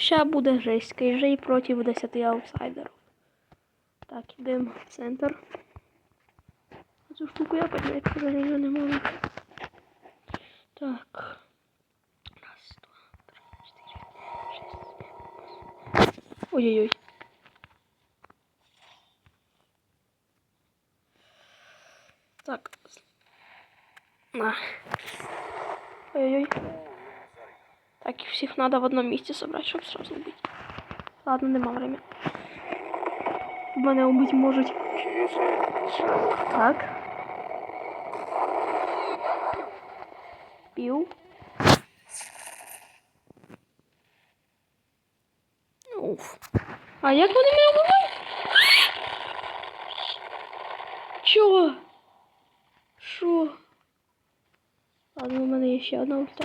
Ща буде жесть. Кейжей проти 10 аутсайдерів. Так, ідемо в центр. Цю штуку я підняти, к сожалению, не можу. Так. Раз, два, три, чотири, шість. Ой-ой-ой. Так. На. Ой-ой-ой. Так, их всех надо в одном месте собрать, чтобы сразу убить. Ладно, нема времени. Мене убить можуть. Так. Пів. Уф. А як вони мене вбивають? Чого? Що? Ладно, у мене є ще одна ульта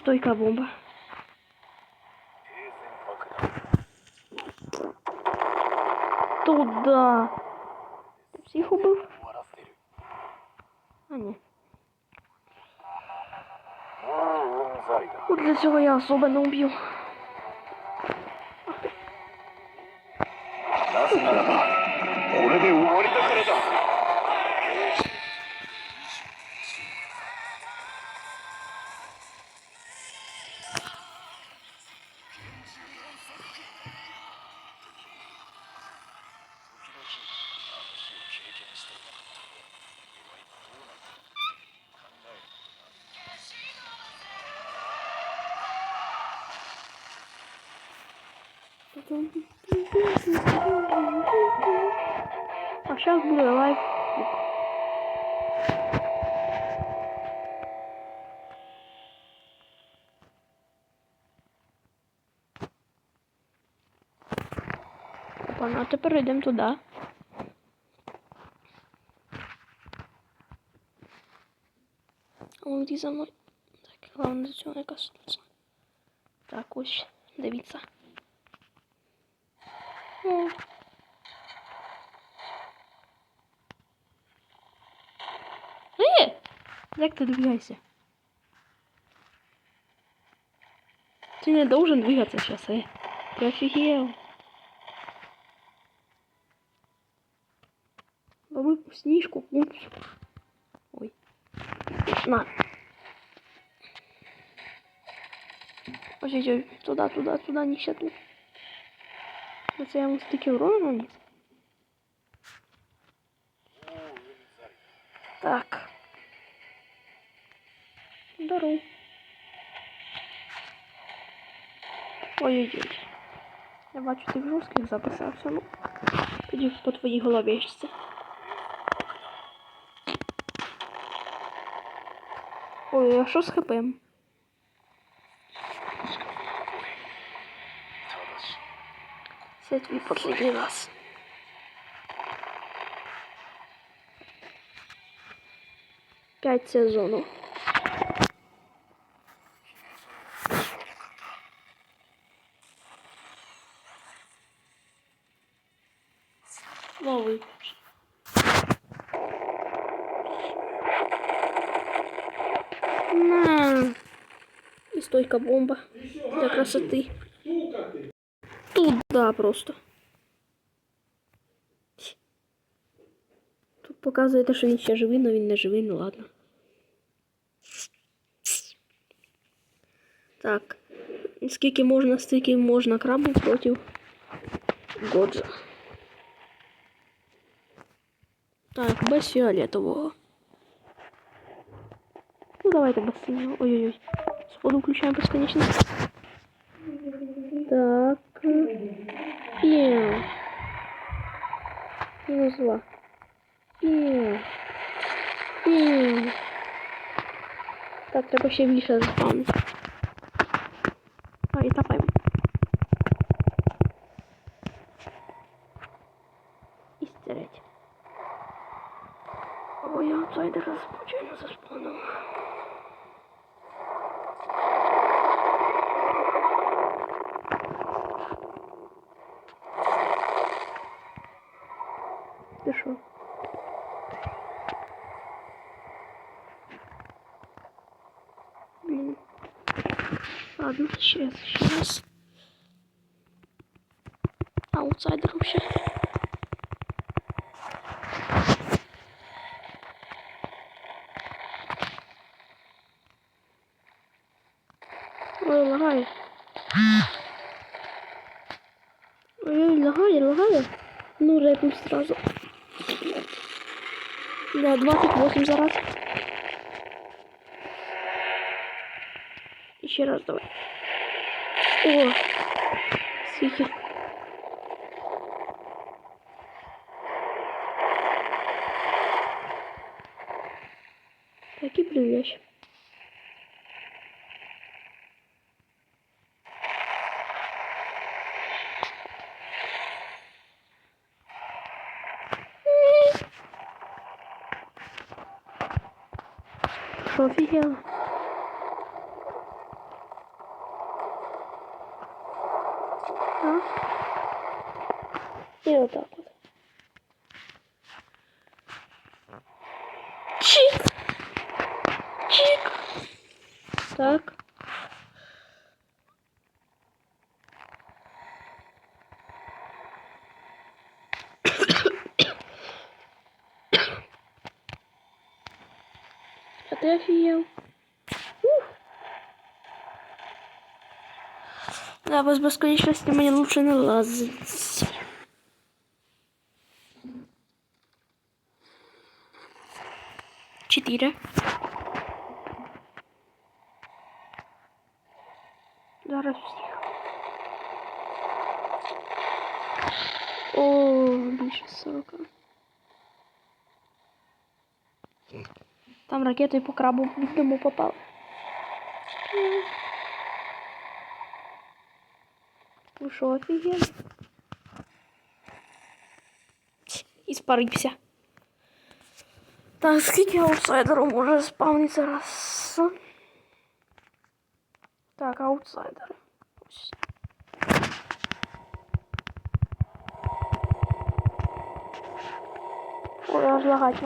І стойка бомба. Туда. Ти всіх убив? А ні. От для цього я особо не уб'ю. А сейчас буде лайв. Опа, ну а тепер йдемо туди. О, йди за мною. Так, цього не коснуться. Так, ось, дивіться. О. Е! Як ти двигаєшся? Ты не должен двигаться сейчас, э. Ты офигел. Бабы снижку. Упс. Ой. На. Ой-ой-ой. Туда, туда, туда, не ще. На це я йому стільки урону наніс. Так. Здоров. Ой-ой-ой. Я бачу, ти в жорстких записався. Ну, тоді по твоїй головешці. Ой, а що з ХП? Це твій последній раз. П'ять сезонів. Новий. На. І стойка бомба для красоты. Туда просто. Тут показуєте, що він ще живий, але він не живий, ну ладно. Так. Скільки можна, стільки можна крабу проти Годжа. Так, без фіолетового. Ну давайте без синього. Ой-ой-ой. Сходу включаємо безконечність. Так. Pię. Minus dwa. Pię. Pię. Tak, tego się wiszę z wami. Ладно, ще раз, ще раз. Аутсайдером ще. Ой, лагає. Ой, лагає, лагає. Ну, репнув сразу. Да, 28 зараз. Еще раз давай. О! Скільки. Так і ты офигел? Ух. Да, без бесконечности мне лучше не лазить. Четыре. Зараз всіх. О, більше 40 Там ракетою по крабу в дому попав. Ви що, офігели? І спарився. Так, скільки аутсайдеру може спавнитися раз? Так, аутсайдери. Ось. Ой, аж лагать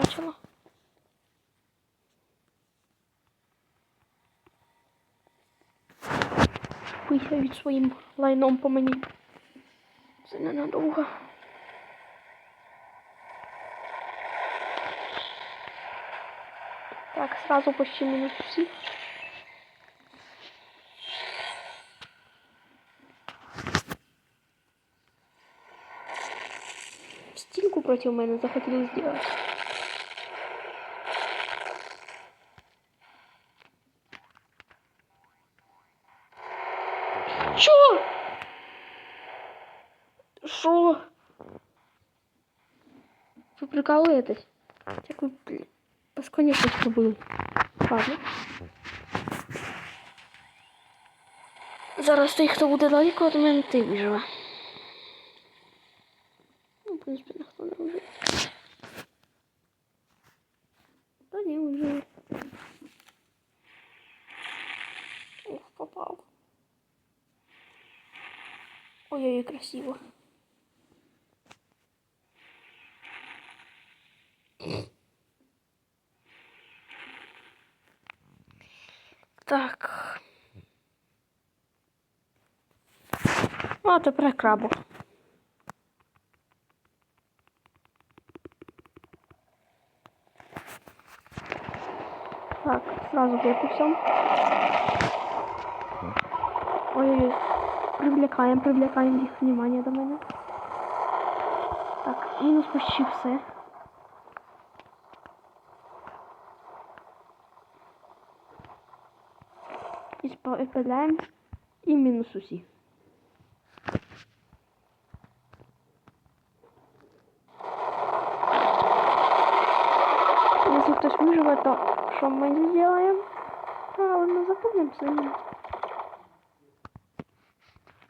почало. Пихають своїм лайном по мені. Це ненадовго. Так, сразу почти минус всі. Стінку проти мене захотіли зробити. Ви прикалуєтесь? Як ви, блін, безконечно зробили. Ладно. Зараз той, хто буде далеко від мене, ти виживе. Ну, в принципі, ніхто не виживе. Та ні, виживе. Ох, попав. Ой-ой, красиво. а тепер крабу. Так, сразу выпустим. Ой-ой-ой. Привлекаем, привлекаем их внимание до мене. Так, мінус почти все. І спадаємо. І мінус То что мы сделаем? А, ладно, запомним самі.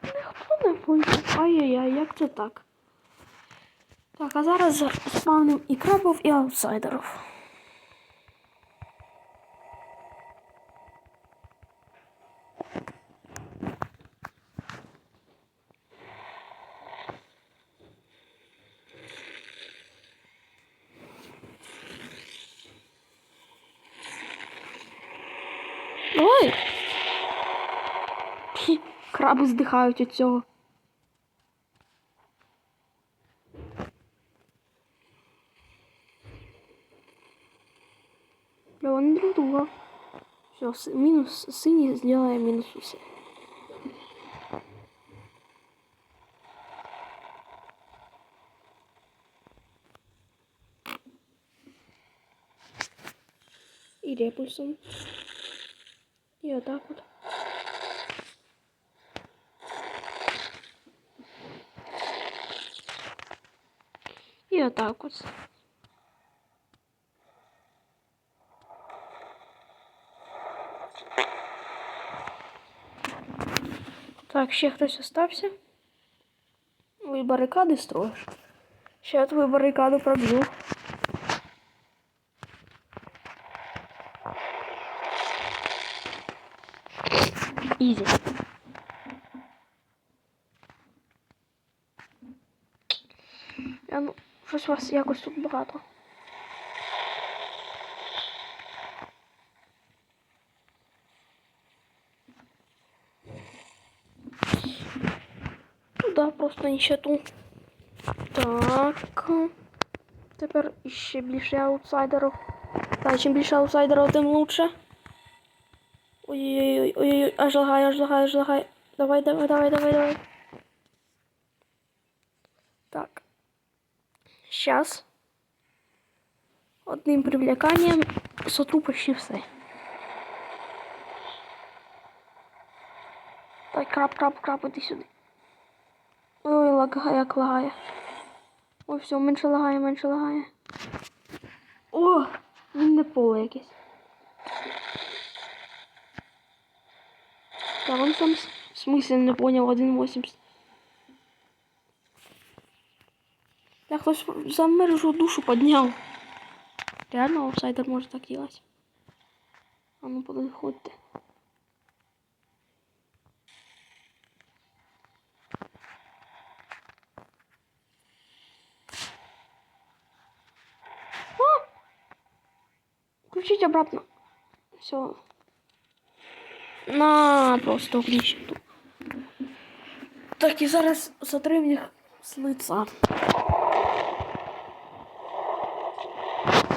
Ніхто не вийде. Ай-яй-яй, як це так? Так, а зараз спавним і крабов, і аутсайдерів. Ой! Краби здихають від цього. Да, вони друг друга. Все, минус синий сделаем минус усы. И репульсом. И вот так вот. И вот так вот. Так, ще хтось остався. Ой, барикади строїш. Ще я твою барикаду проб'ю. Ізі. Я, ну, щось вас якось тут багато. Туда просто нищету. Так. Тепер ще більше аутсайдерів. Так, чим більше аутсайдерів, тим лучше. Ой-ой-ой, ой-ой, аж лагає, аж лагає, аж лагає. Давай, давай, давай, давай, давай. Так. Сейчас. Одним привлеканием сотру почти все. Так, краб, краб, краб, іди сюди. Ой, лагає, як лагає. Ой, все, менше лагає, менше лагає. О, він не поле якесь. Он сам смысле не понял 1.80. Да хтось за мержу душу поднял. Реально аутсайдер может так делать. А ну подходьте. А! Включить обратно. Все. На просто включить. Так, і зараз сотрим їх з лица.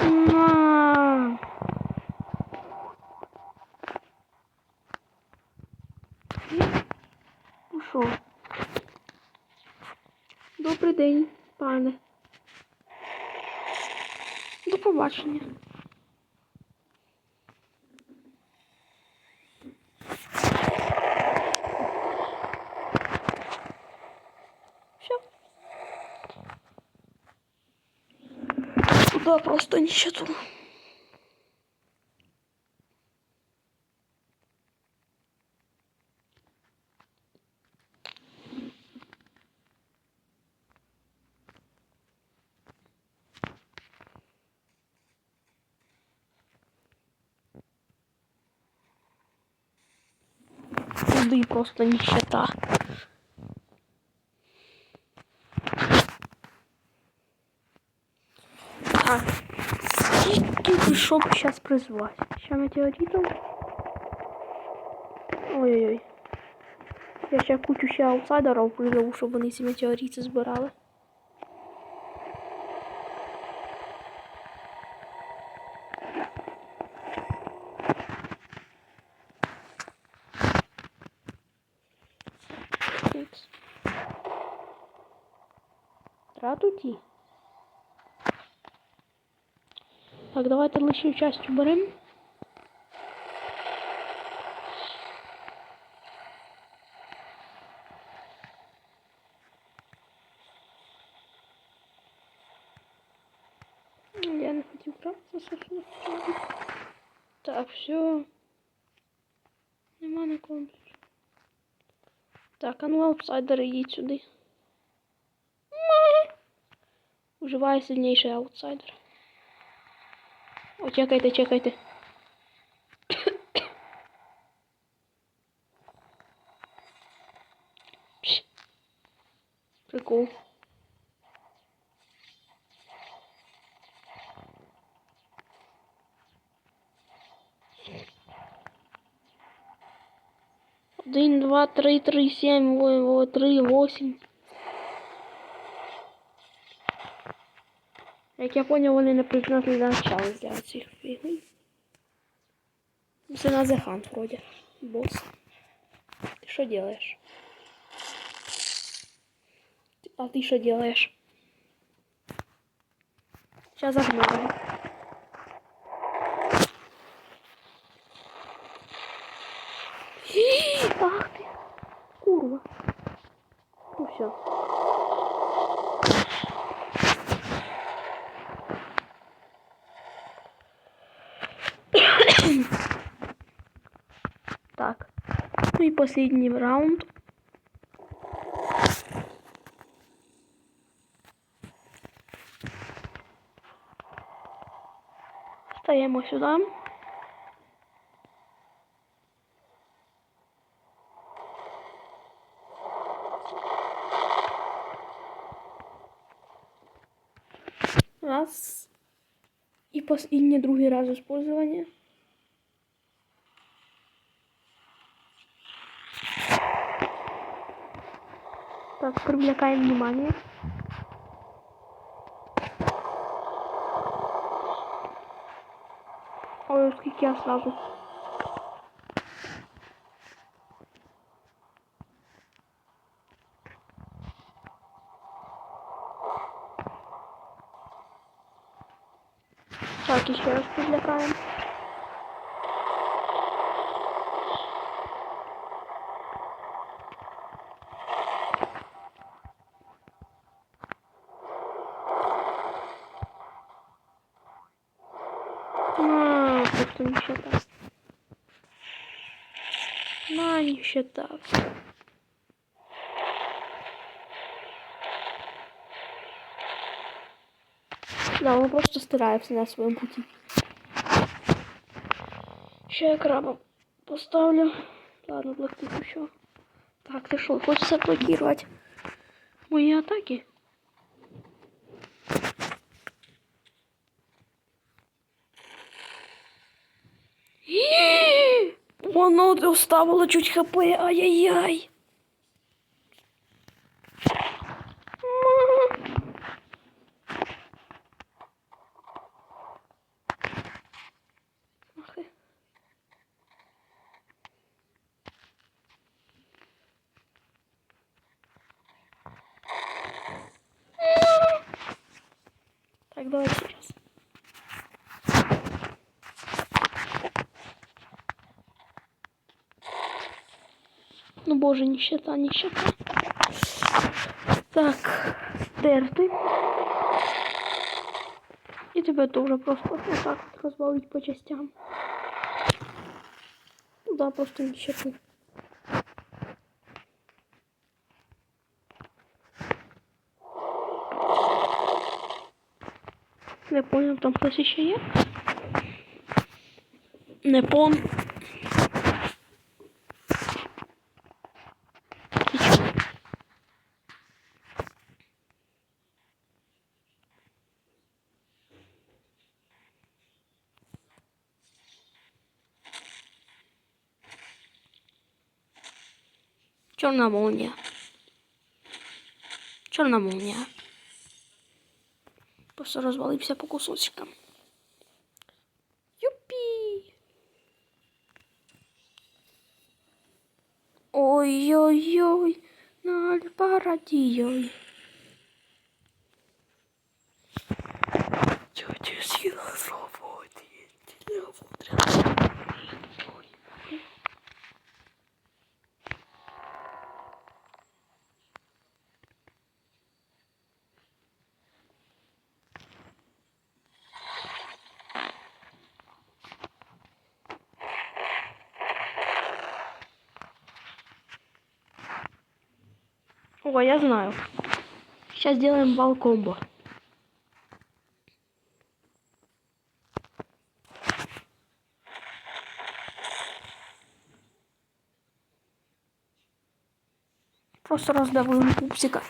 На. Пішов. Добрий день, пане. До побачення. Туда просто нищету. Просто нищета. Так. Скільки пішов зараз призвати? Ще метеоритом? Ой-ой-ой. Я ще кучу ще аутсайдерів призову, щоб вони ці метеорити збирали. Ікс. Так, давайте лишню часть уберемо. Я не хотів гратися, собственно. Так, все. Нема нікого. більше. Так, а ну аутсайдери йдіть сюди. Уживає сильніший аутсайдер. Чекайте, чекайте. Прикол. Один, два, три, три, семь, три, восемь. Як я понял, вони не придумали для начала для цих фігней. Це на The Hunt вроде. Босс. Ты что делаешь? Ты- А ты что делаешь? Сейчас загнем. Ах ты, курва. Ну все. Так. Ну и последний раунд. Стаємо сюди. Раз. И последний другий раз использования. Так, привлекаем внимание. Ой, скільки я сразу. Так, еще раз привлекаем. А, просто нищета. На, нищета. Да, он просто старается на своем пути. Сейчас я краба поставлю. Ладно, блокируй еще. Так, ты что, хочешь заблокировать мои атаки? Воно оставило чуть хп, ай-яй-яй. Так, давай Ну боже, нищета, нищета. Так, стерти. И тебя тоже просто вот так вот развалить по частям. Ну Да, просто нищету. Не понял, там хтось ще є? Не пон. Чорна молния. Чорна молния. Просто розвалився по кусочкам. Юпі! Ой-ой-ой, на парадійой. Тетя съела завод, О, я знаю. Сейчас сделаем комбо. Просто раздавлю пупсика.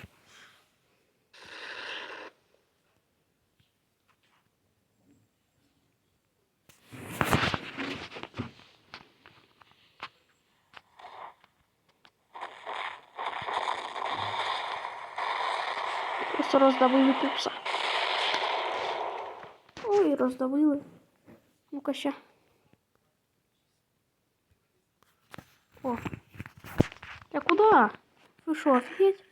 Просто роздавили пупса. Ой, роздавили. Ну-ка ще. О. Я куда? Вы что, офигеть?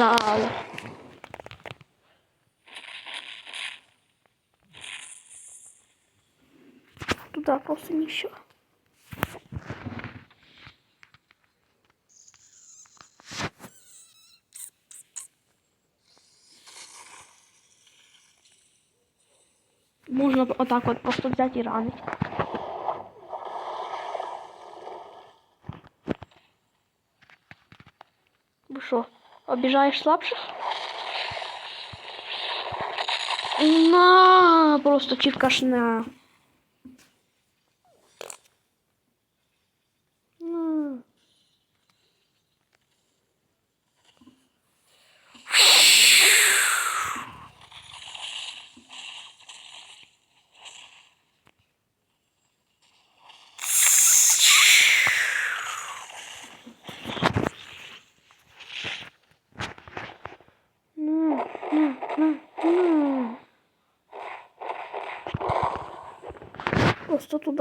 Прижали. Туда просто ничего. Можна отак от просто взяти і ранити. Ви що, обіжаєш слабших? На, просто чіткашня.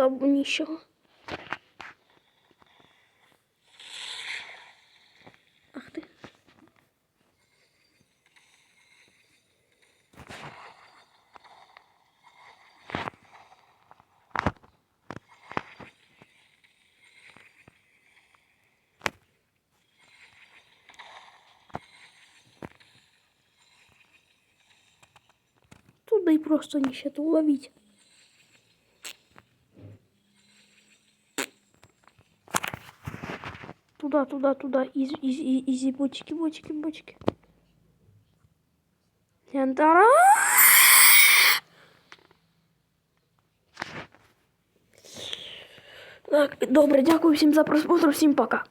Бы ничего. Ах ты. Туда и просто нищету уловить. Туда, туда, туда. Из, из, из, изи, бочки, бочки, бочки. Янтара. Так, добре, дякую всім за просмотр, всім пока.